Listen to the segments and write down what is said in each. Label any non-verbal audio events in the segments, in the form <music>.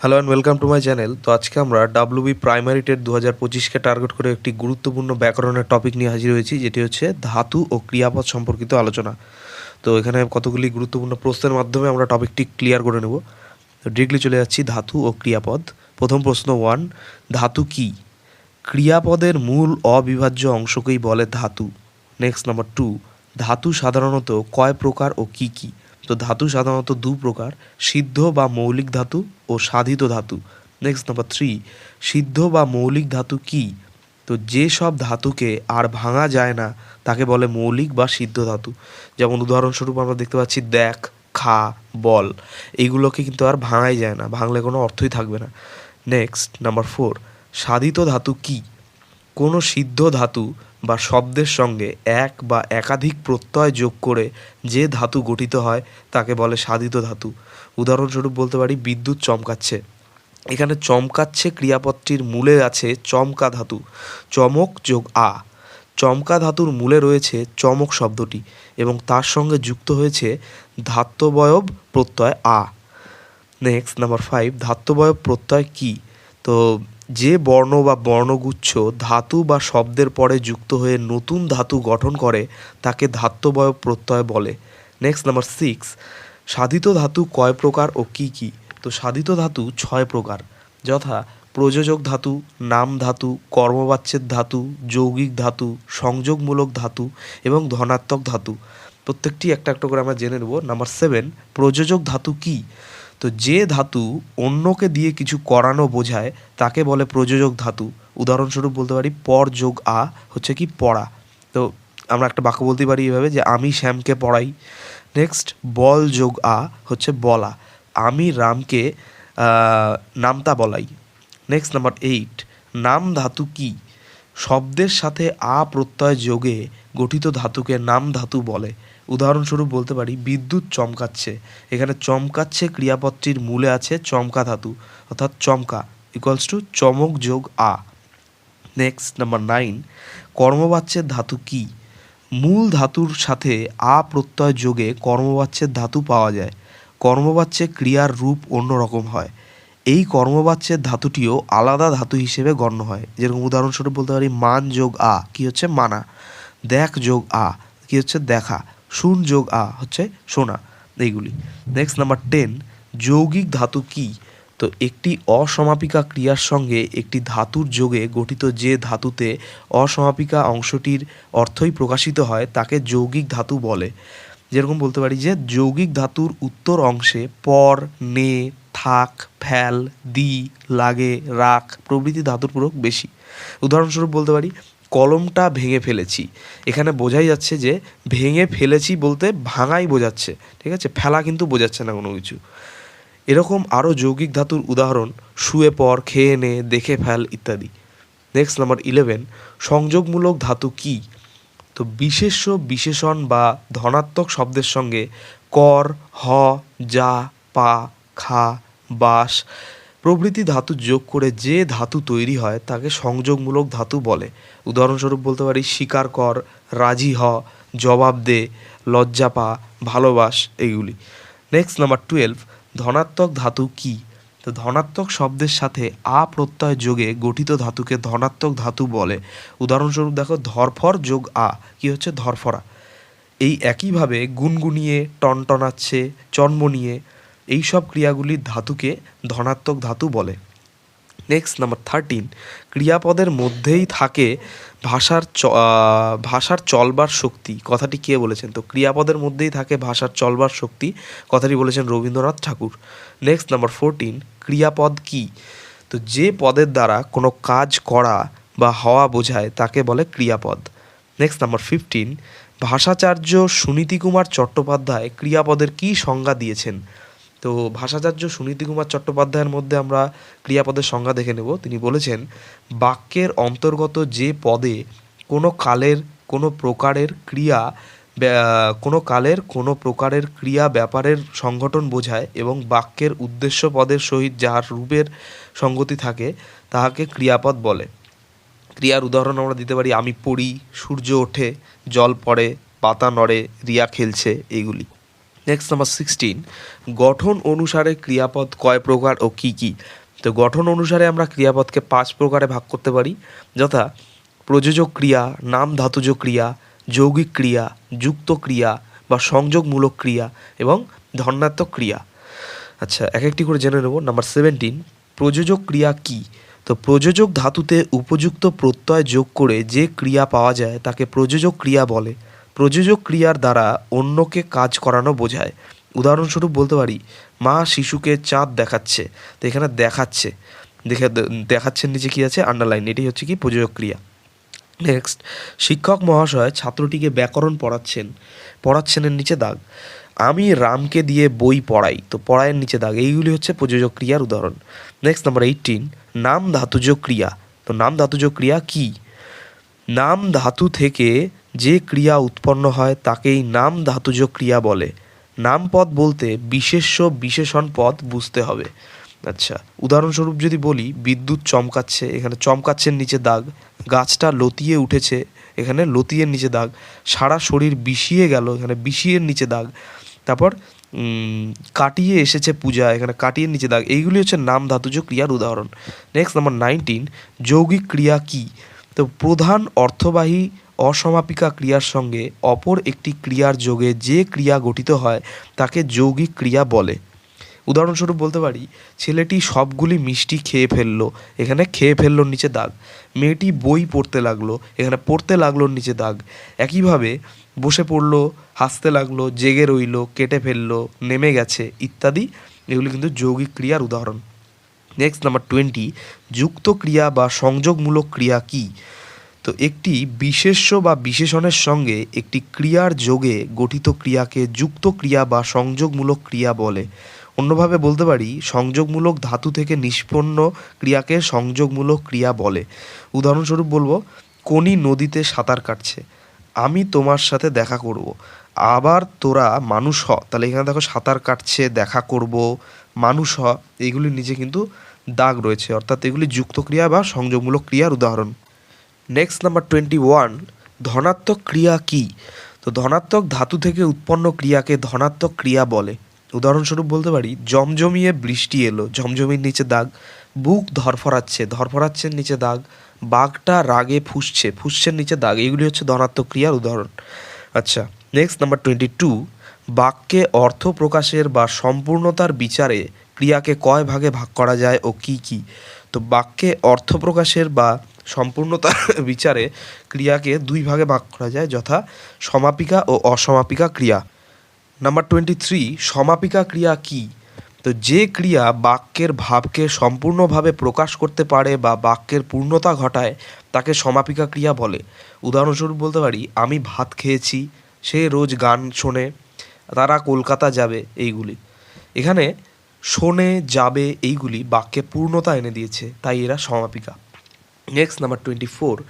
Hello and welcome to my channel তো আজকে আমরা ডাব্লিউবি প্রাইমারি টেট দু হাজার পঁচিশকে টার্গেট করে একটি গুরুত্বপূর্ণ ব্যাকরণের টপিক নিয়ে হাজির হয়েছি, যেটি হচ্ছে ধাতু ও ক্রিয়াপদ সম্পর্কিত আলোচনা। তো এখানে কতগুলি গুরুত্বপূর্ণ প্রশ্নের মাধ্যমে আমরা টপিকটি ক্লিয়ার করে নেব। তো চলে যাচ্ছি ধাতু ও ক্রিয়াপদ। প্রথম প্রশ্ন ওয়ান ধাতু কি? ক্রিয়াপদের মূল অবিভাজ্য অংশকেই বলে ধাতু। নেক্সট নাম্বার টু ধাতু সাধারণত কয় প্রকার ও কি কি? তো ধাতু সাধারণত দু প্রকার, সিদ্ধ বা মৌলিক ধাতু ও সাধিত ধাতু। নেক্সট নাম্বার থ্রি সিদ্ধ বা মৌলিক ধাতু কি? তো যে সব ধাতুকে আর ভাঙা যায় না, তাকে বলে মৌলিক বা সিদ্ধ ধাতু। যেমন উদাহরণস্বরূপ আমরা দেখতে পাচ্ছি, দেখ, খা, বল, এইগুলোকে কিন্তু আর ভাঙাই যায় না, ভাঙলে কোনো অর্থই থাকবে না। নেক্সট নাম্বার ফোর সাধিত ধাতু কি? কোনো সিদ্ধ ধাতু বা শব্দের সঙ্গে এক বা একাধিক প্রত্যয় যোগ করে যে ধাতু গঠিত হয়, তাকে বলে সাধিত ধাতু। উদাহরণস্বরূপ বলতে পারি, বিদ্যুৎ চমকাচ্ছে। এখানে চমকাচ্ছে ক্রিয়াপদটির মূলে আছে চমকা ধাতু, চমক যোগ আ। চমকা ধাতুর মূলে রয়েছে চমক শব্দটি এবং তার সঙ্গে যুক্ত হয়েছে ধাত্ববয়ব প্রত্যয় আ। নেক্সট নাম্বার ফাইভ ধাত্ববয়ব প্রত্যয় কি? তো যে বর্ণ বা বর্ণগুচ্ছ ধাতু বা শব্দের পরে যুক্ত হয়ে নতুন ধাতু গঠন করে, তাকে ধাত্ববয়ব প্রত্যয় বলে। নেক্সট নাম্বার সিক্স সাধিত ধাতু কয় প্রকার ও কি কি? তো সাধিত ধাতু ছয় প্রকার। যথা, প্রযোজক ধাতু, নাম ধাতু কর্মবাচ্যের ধাতু, যৌগিক ধাতু, সংযোগমূলক ধাতু এবং ধনাত্মক ধাতু। প্রত্যেকটি একটা একটা করে আমরা জেনে নেব। নাম্বার সেভেন প্রযোজক ধাতু কি? তো যে ধাতু অন্যকে দিয়ে কিছু করানো বোঝায়, তাকে বলে প্রযোজক ধাতু। উদাহরণস্বরূপ বলতে পারি, পর যোগ আ হচ্ছে কি পড়া। তো আমরা একটা বাক্য বলতে পারি এভাবে যে, আমি শ্যামকে পড়াই। নেক্সট বল যোগ আ হচ্ছে বলা। আমি রামকে নামতা বলাই। নেক্সট নাম্বার এইট নাম ধাতু কি? শব্দের সাথে আ প্রত্যয় যোগে গঠিত ধাতুকে নাম ধাতু বলে। উদাহরণস্বরূপ বলতে পারি, বিদ্যুৎ চমকাচ্ছে। এখানে চমকাচ্ছে ক্রিয়াপদটির মূলে আছে চমকা ধাতু, অর্থাৎ চমকা ইকুয়ালস টু চমক যোগ আ। নেক্সট নাম্বার নাইন কর্মবাচ্যের ধাতু কি? মূল ধাতুর সাথে আ প্রত্যয় যোগে কর্মবাচ্যের ধাতু পাওয়া যায়। কর্মবাচ্যে ক্রিয়ার রূপ অন্যরকম হয়। এই কর্মবাচ্যের ধাতুটিও আলাদা ধাতু হিসেবে গণ্য হয়। যেরকম উদাহরণস্বরূপ বলতে পারি, মান যোগ আ, কি হচ্ছে মানা। দেখ যোগ আ, কি হচ্ছে দেখা। শুন যোগ আ হচ্ছে শোনা এইগুলি। নেক্সট নাম্বার টেন যৌগিক ধাতু কি? তো একটি অসমাপিকা ক্রিয়ার সঙ্গে একটি ধাতুর যোগে গঠিত যে ধাতুতে অসমাপিকা অংশটির অর্থই প্রকাশিত হয়, তাকে যৌগিক ধাতু বলে। যেরকম বলতে পারি যে, যৌগিক ধাতুর উত্তর অংশে পর, নে, থাক ফ্যাল দি, লাগে, রাখ প্রভৃতি ধাতুর প্রয়োগ বেশি। উদাহরণস্বরূপ বলতে পারি কলমটা ভেঙে ফেলেছি। এখানে বোঝাই যাচ্ছে যে, ভেঙে ফেলেছি বলতে ভাঙাই বোঝাচ্ছে, ঠিক আছে? ফেলা কিন্তু বোঝাচ্ছে না কোনো কিছু। এরকম আরও যৌগিক ধাতুর উদাহরণ, শুয়ে পর খেয়ে নে, দেখে ফেল ইত্যাদি। নেক্সট নাম্বার ইলেভেন সংযোগমূলক ধাতু কি? তো বিশেষ্য, বিশেষণ বা ধনাত্মক শব্দের সঙ্গে কর, হ, যা, পা, খা, বাস প্রভৃতি ধাতু যোগ করে যে ধাতু তৈরি হয়, তাকে সংযোগমূলক ধাতু বলে। উদাহরণস্বরূপ বলতে পারি স্বীকার কর, রাজি হ, জবাব দে, লজ্জা পা, ভালোবাস এইগুলি নেক্সট নাম্বার টুয়েলভ ধনাত্মক ধাতু কি? তো ধনাত্মক শব্দের সাথে আ প্রত্যয় যোগে গঠিত ধাতুকে ধনাত্মক ধাতু বলে। উদাহরণস্বরূপ দেখো, ধরফর যোগ আ, কি হচ্ছে? ধরফরা। এই একইভাবে গুনগুনিয়ে, টনটনাচ্ছে, চন্মনিয়ে এই সব ক্রিয়াগুলির ধাতুকে ধনাত্মক ধাতু বলে। নেক্সট নাম্বার থার্টিন ক্রিয়াপদের মধ্যেই থাকে ভাষার চ- ভাষার চলবার শক্তি। কথাটি কে বলেছেন? তো ক্রিয়াপদের মধ্যেই থাকে ভাষার চলবার শক্তি, কথাটি বলেছেন Rabindranath Thakur. Next number fourteen ক্রিয়াপদ কি? তো যে পদের দ্বারা কোনো কাজ করা বা হওয়া বোঝায়, তাকে বলে ক্রিয়াপদ। নেক্সট নাম্বার ফিফটিন ভাষাচার্য সুনীতি কুমার চট্টোপাধ্যায় ক্রিয়াপদের কী সংজ্ঞা দিয়েছেন? তো ভাষাচার্য সুনীতি কুমার চট্টোপাধ্যায়ের মধ্যে আমরা ক্রিয়াপদের সংজ্ঞা দেখে নেব। তিনি বলেছেন, বাক্যের অন্তর্গত যে পদে কোনো কালের, কোনো প্রকারের ক্রিয়া কোনো কালের, কোনো প্রকারের ক্রিয়া ব্যাপারের সংগঠন বোঝায় এবং বাক্যের উদ্দেশ্য পদের সহিত যাহার রূপের সঙ্গতি থাকে, তাহাকে ক্রিয়াপদ বলে। ক্রিয়ার উদাহরণ আমরা দিতে পারি, আমি পড়ি, সূর্য ওঠে, জল পড়ে, পাতা নড়ে, রিয়া খেলছে এইগুলি নেক্সট নাম্বার সিক্সটিন গঠন অনুসারে ক্রিয়াপদ কয় প্রকার ও কি কি? তো গঠন অনুসারে আমরা ক্রিয়াপদকে পাঁচ প্রকারে ভাগ করতে পারি। যথা, প্রযোজক ক্রিয়া, নাম ধাতুজ ক্রিয়া, যৌগিক ক্রিয়া, যুক্ত ক্রিয়া বা সংযোগমূলক ক্রিয়া এবং ধর্নাত্মক ক্রিয়া। আচ্ছা এক একটি করে জেনে নেব। নাম্বার সেভেন্টিন প্রযোজক ক্রিয়া কি? তো প্রযোজক ধাতুতে উপযুক্ত প্রত্যয় যোগ করে যে ক্রিয়া পাওয়া যায় তাকে প্রযোজক ক্রিয়া বলে। প্রযোজক ক্রিয়ার দ্বারা অন্যকে কাজ করানো বোঝায়। উদাহরণস্বরূপ বলতে পারি, মা শিশুকে চাঁদ দেখাচ্ছে, তো এখানে দেখাচ্ছে। দেখে দেখাচ্ছেন নিচে কী আছে? আন্ডারলাইন এটি হচ্ছে কি প্রযোজক ক্রিয়া। নেক্সট শিক্ষক মহাশয় ছাত্রটিকে ব্যাকরণ পড়াচ্ছেন, পড়াচ্ছেনের নিচে দাগ। আমি রামকে দিয়ে বই পড়াই, তো পড়ায়ের নিচে দাগ, এইগুলি হচ্ছে প্রযোজক ক্রিয়ার উদাহরণ। নেক্সট নাম্বার এইটিন নাম ধাতুজ ক্রিয়া, তো নাম ধাতুজ ক্রিয়া কি? নাম ধাতু থেকে যে ক্রিয়া উৎপন্ন হয় তাকেই নাম ধাতুজ ক্রিয়া বলে। নাম পদ বলতে বিশেষ্য বিশেষণ পদ বুঝতে হবে। আচ্ছা উদাহরণস্বরূপ যদি বলি, বিদ্যুৎ চমকাচ্ছে, এখানে চমকাচ্ছের নিচে দাগ, গাছটা লতিয়ে উঠেছে, এখানে লতিয়ের নিচে দাগ, সারা শরীর বিষিয়ে গেল, এখানে বিষিয়ের নিচে দাগ, তারপর কাটিয়ে এসেছে পূজা, এখানে কাটিয়ে নিচে দাগ, এইগুলি হচ্ছে নাম ধাতুজ ক্রিয়ার উদাহরণ। নেক্সট নাম্বার নাইনটিন যৌগিক ক্রিয়া কি? তো প্রধান অর্থবাহী অসমাপিকা ক্রিয়ার সঙ্গে অপর একটি ক্রিয়ার যোগে যে ক্রিয়া গঠিত হয়, তাকে যৌগিক ক্রিয়া বলে। উদাহরণস্বরূপ বলতে পারি, ছেলেটি সবগুলি মিষ্টি খেয়ে ফেলল, এখানে খেয়ে ফেলল নিচে দাগ। মেয়েটি বই পড়তে লাগল, এখানে পড়তে লাগলোর নিচে দাগ। একইভাবে বসে পড়ল, হাসতে লাগল, জেগে রইল, কেটে ফেলল, নেমে গেছে ইত্যাদি। এগুলি কিন্তু যৌগিক ক্রিয়ার উদাহরণ। নেক্সট নাম্বার টোয়েন্টি যুক্ত ক্রিয়া বা সংযোগমূলক ক্রিয়া কি? তো একটি বিশেষ্য বা বিশেষণের সঙ্গে একটি ক্রিয়ার যোগে গঠিত ক্রিয়াকে যুক্ত ক্রিয়া বা সংযোগমূলক ক্রিয়া বলে। অন্যভাবে বলতে পারি, সংযোগমূলক ধাতু থেকে নিষ্পন্ন ক্রিয়াকে সংযোগমূলক ক্রিয়া বলে। উদাহরণস্বরূপ বলব কোনি নদীতে সাঁতার কাটছে। আমি তোমার সাথে দেখা করব। আবার তোরা মানুষ হ, তাহলে এখানে দেখো সাঁতার কাটছে, দেখা করব, মানুষ হ। এইগুলির নিচে কিন্তু দাগ রয়েছে। অর্থাৎ এগুলি যুক্ত ক্রিয়া বা সংযোগমূলক ক্রিয়ার উদাহরণ। নেক্সট নাম্বার টোয়েন্টি ওয়ান ধনাত্মক ক্রিয়া কি? তো ধনাত্মক ধাতু থেকে উৎপন্ন ক্রিয়াকে ধনাত্মক ক্রিয়া বলে। উদাহরণস্বরূপ বলতে পারি, জমজমিয়ে বৃষ্টি এলো, জমজমির নিচে দাগ, বুক ধরফরাচ্ছে ধরফরাচ্ছের নিচে দাগ, বাঘটা রাগে ফুসছে ফুসছের নিচে দাগ, এগুলি হচ্ছে ধনাত্মক ক্রিয়ার উদাহরণ। আচ্ছা নেক্সট নাম্বার টোয়েন্টি টু বাক্যে অর্থ প্রকাশের বা সম্পূর্ণতার বিচারে ক্রিয়াকে কয় ভাগে ভাগ করা যায় ও কি কি? তো বাক্যে অর্থ প্রকাশের বা সম্পূর্ণতার বিচারে ক্রিয়াকে দুই ভাগে ভাগ করা যায়, যথা সমাপিকা ও অসমাপিকা ক্রিয়া। নাম্বার টোয়েন্টি থ্রি সমাপিকা ক্রিয়া কি? তো যে ক্রিয়া বাক্যের ভাবকে সম্পূর্ণভাবে প্রকাশ করতে পারে বা বাক্যের পূর্ণতা ঘটায়, তাকে সমাপিকা ক্রিয়া বলে। উদাহরণস্বরূপ বলতে পারি, আমি ভাত খেয়েছি, সে রোজ গান শোনে, তারা কলকাতা যাবে, এইগুলি। এখানে শোনে, যাবে, এইগুলি বাক্যে পূর্ণতা এনে দিয়েছে, তাই এরা সমাপিকা। নেক্সট নাম্বার টোয়েন্টি ফোর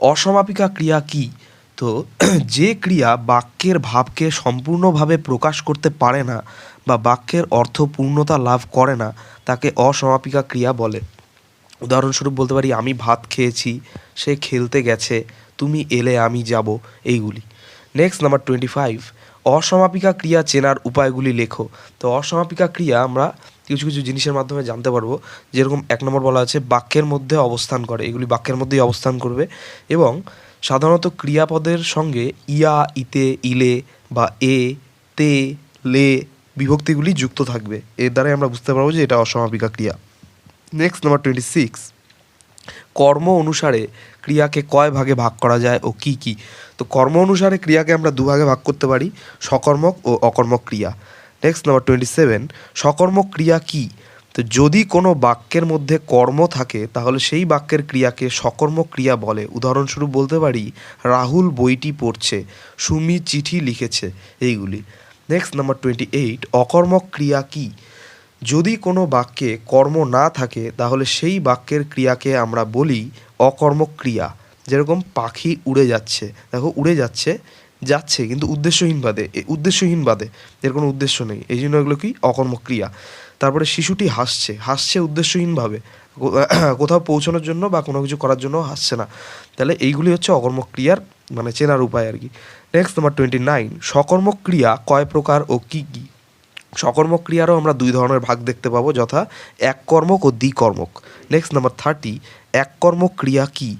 অসমাপিকা ক্রিয়া কি? তো, <clears throat> যে ক্রিয়া বাক্যের ভাবকে সম্পূর্ণভাবে প্রকাশ করতে পারে না বা বাক্যের অর্থ পূর্ণতা লাভ করে না, তাকে অসমাপিকা ক্রিয়া বলে। উদাহরণস্বরূপ বলতে পারি, আমি ভাত খেয়েছি, সে খেলতে গেছে, তুমি এলে আমি যাব, এইগুলি। নেক্সট নাম্বার টোয়েন্টি ফাইভ অসমাপিকা ক্রিয়া চেনার উপায়গুলি লেখো। তো অসমাপিকা ক্রিয়া আমরা কিছু কিছু জিনিসের মাধ্যমে জানতে পারব। যেরকম এক নম্বর বলা আছে বাক্যের মধ্যে অবস্থান করে। এগুলি বাক্যের মধ্যেই অবস্থান করবে এবং সাধারণত ক্রিয়াপদের সঙ্গে ইয়া, ইতে, ইলে বা এ, তে, লে বিভক্তিগুলি যুক্ত থাকবে। এর দ্বারাই আমরা বুঝতে পারব যে এটা অসমাপিকা ক্রিয়া। নেক্সট নাম্বার টোয়েন্টি সিক্স কর্ম অনুসারে ক্রিয়াকে কয় ভাগে ভাগ করা যায় ও কি কি? তো কর্ম অনুসারে ক্রিয়াকে আমরা দুভাগে ভাগ করতে পারি সকর্মক ও অকর্মক ক্রিয়া। নেক্সট নাম্বার টোয়েন্টি সেভেন সকর্মক ক্রিয়া কি? তো যদি কোনো বাক্যের মধ্যে কর্ম থাকে, তাহলে সেই বাক্যের ক্রিয়াকে সকর্মক ক্রিয়া বলে। উদাহরণস্বরূপ বলতে পারি, রাহুল বইটি পড়ছে, সুমি চিঠি লিখেছে, এইগুলি। নেক্সট নাম্বার টোয়েন্টি এইট অকর্মক ক্রিয়া কি? যদি কোনো বাক্যে কর্ম না থাকে, তাহলে সেই বাক্যের ক্রিয়াকে আমরা বলি অকর্মক্রিয়া। যেরকম পাখি উড়ে যাচ্ছে। দেখো, উড়ে যাচ্ছে যাচ্ছে, কিন্তু উদ্দেশ্যহীন বাদে। উদ্দেশ্যহীন বাদে। এর কোনো উদ্দেশ্য নেই। এই জন্য এগুলো কি? অকর্মক্রিয়া। তারপরে শিশুটি হাসছে। হাসছে উদ্দেশ্যহীনভাবে। <clears throat> কোথাও পৌঁছানোর জন্য বা কোনো কিছু করার জন্য হাসছে না। তাহলে এইগুলি হচ্ছে অকর্মক্রিয়ার মানে চেনার উপায় আর কি। নেক্সট নাম্বার টোয়েন্টি নাইন সকর্মক ক্রিয়া কয় প্রকার ও কী কী? সকর্মক ক্রিয়ারও আমরা দুই ধরনের ভাগ দেখতে পাবো, যথা এক কর্মক ও দ্বিকর্মক। নেক্সট নাম্বার থার্টি এক কর্মক ক্রিয়া কী?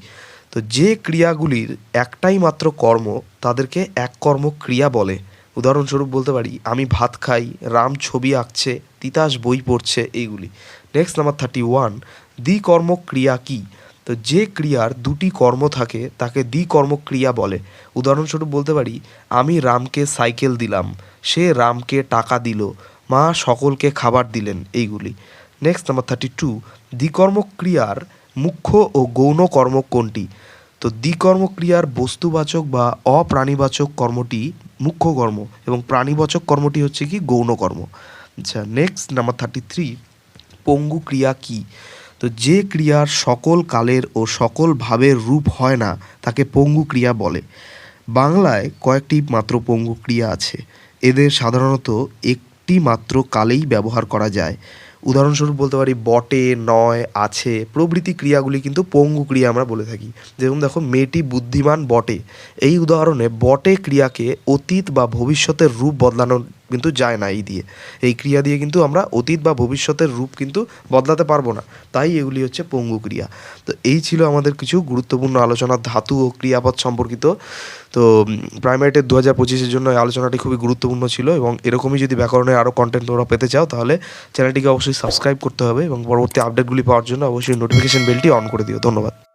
তো যে ক্রিয়াগুলির একটাই মাত্র কর্ম, তাদেরকে এক কর্মক ক্রিয়া বলে। উদাহরণস্বরূপ বলতে পারি, আমি ভাত খাই, রাম ছবি আঁকছে, তিতাস বই পড়ছে, এইগুলি। নেক্সট নাম্বার থার্টি ওয়ান দ্বিকর্মক ক্রিয়া কী? তো যে ক্রিয়ার দুটি কর্ম থাকে, তাকে দ্বিকর্মক ক্রিয়া বলে। উদাহরণস্বরূপ বলতে পারি, আমি রামকে সাইকেল দিলাম সে রামকে টাকা দিল। মা সকলকে খাবার দিলেন এইগুলি। নেক্সট নাম্বার থার্টি টু দ্বিকর্মক ক্রিয়ার মুখ্য ও গৌণ কর্ম কোনটি? তো দ্বিকর্ম ক্রিয়ার বস্তুবাচক বা অপ্রাণীবাচক কর্মটি মুখ্য কর্ম এবং প্রাণীবাচক কর্মটি হচ্ছে কি গৌণ কর্ম। আচ্ছা নেক্সট নাম্বার থার্টি থ্রি পঙ্গু ক্রিয়া কী? তো যে ক্রিয়ার সকল কালের ও সকল ভাবের রূপ হয় না, তাকে পঙ্গু ক্রিয়া বলে। বাংলায় কয়েকটি মাত্র পঙ্গু ক্রিয়া আছে। এদের সাধারণত একটি মাত্র কালেই ব্যবহার করা যায়। উদাহরণস্বরূপ বলতে পারি, বটে, নয়, আছে, প্রভৃতি ক্রিয়াগুলি কিন্তু পঙ্গু ক্রিয়া আমরা বলে থাকি। যেরকম দেখো, মেয়েটি বুদ্ধিমান বটে। এই উদাহরণে বটে ক্রিয়াকে অতীত বা ভবিষ্যতের রূপ বদলানো কিন্তু যায় না এই দিয়ে। এই ক্রিয়া দিয়ে কিন্তু আমরা অতীত বা ভবিষ্যতের রূপ কিন্তু বদলাতে পারব না। তাই এগুলি হচ্ছে পঙ্গু ক্রিয়া। তো এই ছিল আমাদের কিছু গুরুত্বপূর্ণ আলোচনা, ধাতু ও ক্রিয়াপদ সম্পর্কিত। তো প্রাইমারিটের দু হাজার পঁচিশের জন্য এই আলোচনাটি খুবই গুরুত্বপূর্ণ ছিল এবং এরকমই যদি ব্যাকরণের আরও কন্টেন্ট তোমরা পেতে চাও, তাহলে চ্যানেলটিকে অবশ্যই সাবস্ক্রাইব করতে হবে এবং পরবর্তী আপডেটগুলি পাওয়ার জন্য অবশ্যই নোটিফিকেশন বেলটি অন করে দিও। ধন্যবাদ।